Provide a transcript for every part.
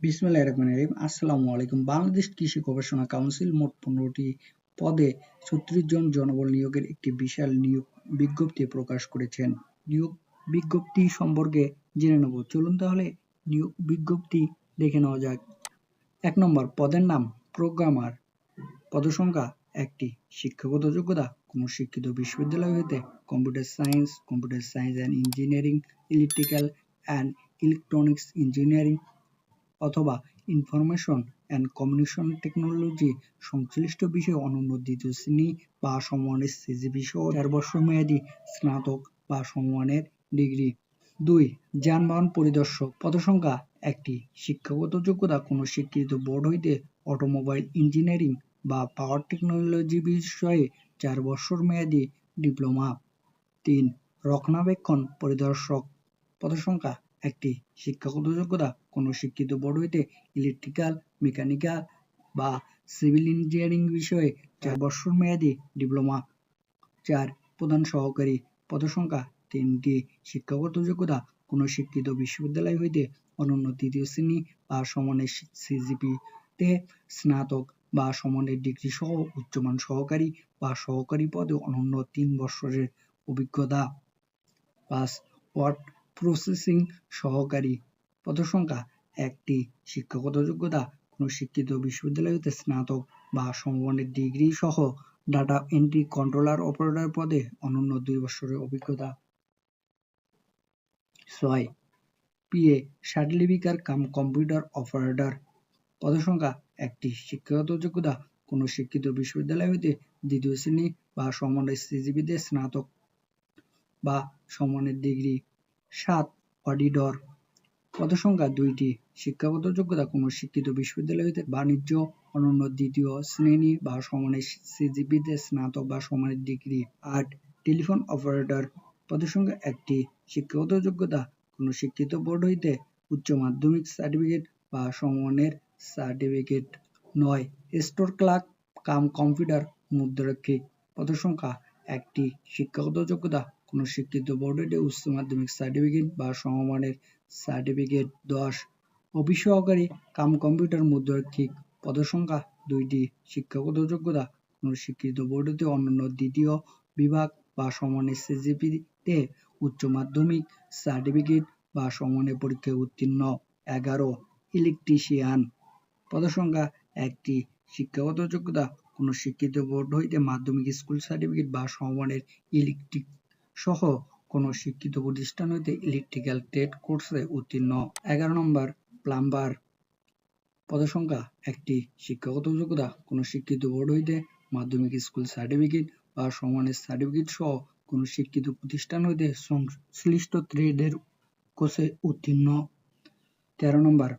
বিসমিল্লাহির রহমানির রহিম। আসসালামু আলাইকুম। বাংলাদেশ কৃষি গবেষণা কাউন্সিল মোট পনেরোটি পদে ছত্রিশ জন জনবল নিয়োগের একটি বিশাল নিয়োগ বিজ্ঞপ্তি প্রকাশ করেছেন। নিয়োগ বিজ্ঞপ্তি সম্পর্কে জেনে নেব। চলুন তাহলে নিয়োগ বিজ্ঞপ্তি দেখে নেওয়া যাক। এক নম্বর, পদের নাম প্রোগ্রামার। পদসংখ্যা একটি। শিক্ষাগত যোগ্যতা কোনো শিক্ষিত বিশ্ববিদ্যালয় হইতে computer science computer science and engineering, electrical and electronics engineering অথবা ইনফরমেশন অ্যান্ড কমিউনিকেশন টেকনোলজি সংশ্লিষ্ট বিষয়ে অনন্য দ্বিতীয় শ্রেণি বা সমমানের সিজিপি সহ চার বছর মেয়াদী স্নাতক বা সমমানের ডিগ্রি। দুই, যানবাহন পরিদর্শক। পদসংখ্যা একটি। শিক্ষাগত যোগ্যতা কোনো স্বীকৃত বোর্ড হইতে অটোমোবাইল ইঞ্জিনিয়ারিং বা পাওয়ার টেকনোলজি বিষয়ে চার বছর মেয়াদী ডিপ্লোমা। তিন, রক্ষণাবেক্ষণ পরিদর্শক। পদসংখ্যা একটি শিক্ষাগত যোগ্যতা কোনো শিক্ষিত বোর্ড হইতে ইলেকট্রিক্যাল মেকানিক্যাল বা সিভিল ইঞ্জিনিয়ারিং বিষয়ে চার বছর মেয়াদী ডিপ্লোমা, চার প্রধান সহকারী পদসংখ্যা, তিনটি শিক্ষাগত যোগ্যতা কোনো শিক্ষিত বিশ্ববিদ্যালয় হইতে অনন্য তৃতীয় শ্রেণি বা সমানের সিজিপিতে স্নাতক বা সমানের ডিগ্রি সহ উচ্চমান সহকারী বা সহকারী পদে অনন্য তিন বছরের অভিজ্ঞতা। পাঁচ ওয়ার্ড প্রসেসিং সহকারী পদসংখ্যা। একটি শিক্ষাগত যোগ্যতা কোনো শিক্ষিত বিশ্ববিদ্যালয় হতে স্নাতক বা সমমানের ডিগ্রি সহ ডাটা এন্ট্রি কন্ট্রোলার অপারেটর পদে অনন্য দুই বছরের অভিজ্ঞতা। ছয় পিএ সার্টিফিকার কাম কম্পিউটার অপারেটর পদসংখ্যা, একটি শিক্ষাগত যোগ্যতা কোনো শিক্ষিত বিশ্ববিদ্যালয় হইতে দ্বিতীয় শ্রেণি বা সমানের সিজিবিতে স্নাতক বা সমানের ডিগ্রি সাত অডিটর পদসংখ্যা দুইটি, শিক্ষাগত যোগ্যতা কোনো শিক্ষিত বিশ্ববিদ্যালয় হইতে বাণিজ্য, অনন্য দ্বিতীয় শ্রেণি বা সমানের সিজিপিতে স্নাতক বা সমানের ডিগ্রি। আট, টেলিফোন অপারেটর। পদসংখ্যা একটি, শিক্ষাগত যোগ্যতা কোনো শিক্ষিত বোর্ড হইতে উচ্চ মাধ্যমিক সার্টিফিকেট বা সমমানের সার্টিফিকেট। নয়, স্টোর ক্লার্ক, কাম কম্পিউটার, মুদ্রাক্ষিক। পদসংখ্যা একটি, শিক্ষাগত যোগ্যতা কোনো শিক্ষিত বোর্ড উচ্চ মাধ্যমিক সার্টিফিকেট বা সমমানের সার্টিফিকেট দশ। অফিস সহকারী কাম কম্পিউটার মুদ্রাক্ষিক পদসংখ্যা দুইটি। শিক্ষাগত যোগ্যতা, কোনো শিক্ষিত বোর্ড হইতে অন্যান্য দ্বিতীয় বিভাগ বা সমানের সিজিপিতে উচ্চ মাধ্যমিক সার্টিফিকেট বা সমানের পরীক্ষায় উত্তীর্ণ। এগারো ইলেকট্রিশিয়ান পদসংখ্যা একটি। শিক্ষাগত যোগ্যতা, কোনো শিক্ষিত বোর্ড হইতে মাধ্যমিক স্কুল সার্টিফিকেট বা সমানের ইলেকট্রিক সহ কোনো শিক্ষিত প্রতিষ্ঠান হইতে ইলেকট্রিক্যাল ট্রেড কোর্সে উত্তীর্ণ। এগারো নম্বর প্লাম্বার পদসংখ্যা, একটি শিক্ষাগত যোগ্যতা। কোনো শিক্ষিত বোর্ড হইতে মাধ্যমিক স্কুল সার্টিফিকেট বা সমানের সার্টিফিকেট সহ কোনো শিক্ষিত প্রতিষ্ঠান হইতে সংশ্লিষ্ট ট্রেডের কোর্সে উত্তীর্ণ। তেরো নম্বর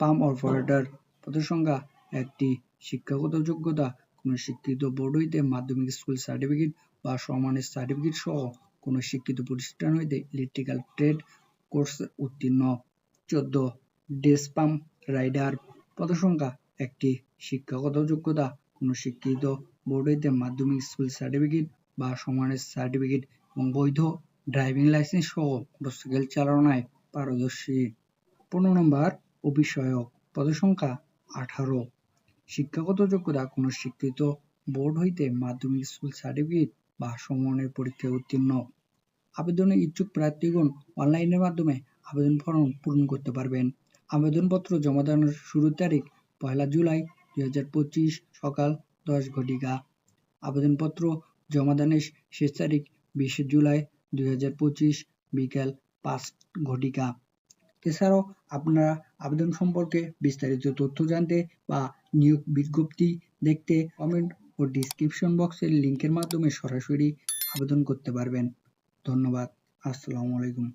পাম অপারেটর পদসংখ্যা, একটি শিক্ষাগত যোগ্যতা কোনো শিক্ষিত বোর্ড হইতে মাধ্যমিক স্কুল সার্টিফিকেট বা সমানের সার্টিফিকেট সহ কোনো শিক্ষিত প্রতিষ্ঠান হইতে ইলেকট্রিক্যাল ট্রেড কোর্স উত্তীর্ণ। চোদ্দ ডেসপাম রাইডার পদসংখ্যা। একটি শিক্ষাগত যোগ্যতা। কোনো শিক্ষিত বোর্ড হইতে মাধ্যমিক স্কুল সার্টিফিকেট বা সমানের সার্টিফিকেট এবং বৈধ ড্রাইভিং লাইসেন্স সহ মোটরসাইকেল চালনায় পারদর্শী। পনেরো নম্বর, অভিষয়ক পদসংখ্যা আঠারো। শিক্ষাগত যোগ্যতা কোনো শিক্ষিত বোর্ড হইতে মাধ্যমিক স্কুল সার্টিফিকেট বা সমমানের পরীক্ষায় উত্তীর্ণ। আবেদনের ইচ্ছুক প্রার্থীগণ অনলাইনের মাধ্যমে আবেদন ফর্ম পূরণ করতে পারবেন। আবেদনপত্র জমা দেওয়ার শুরুর তারিখ পয়লা জুলাই দুই হাজার পঁচিশ সকাল দশ ঘটিকা। আবেদনপত্র জমাদানের শেষ তারিখ বিশে জুলাই দুই বিকেল পাঁচ ঘটিকা। এছাড়াও আপনারা আবেদন সম্পর্কে বিস্তারিত তথ্য জানতে বা নিয়োগ বিজ্ঞপ্তি দেখতে কমেন্ট ও ডিসক্রিপশন বক্সের লিঙ্কের মাধ্যমে সরাসরি আবেদন করতে পারবেন। ধন্যবাদ। আসসালামু আলাইকুম।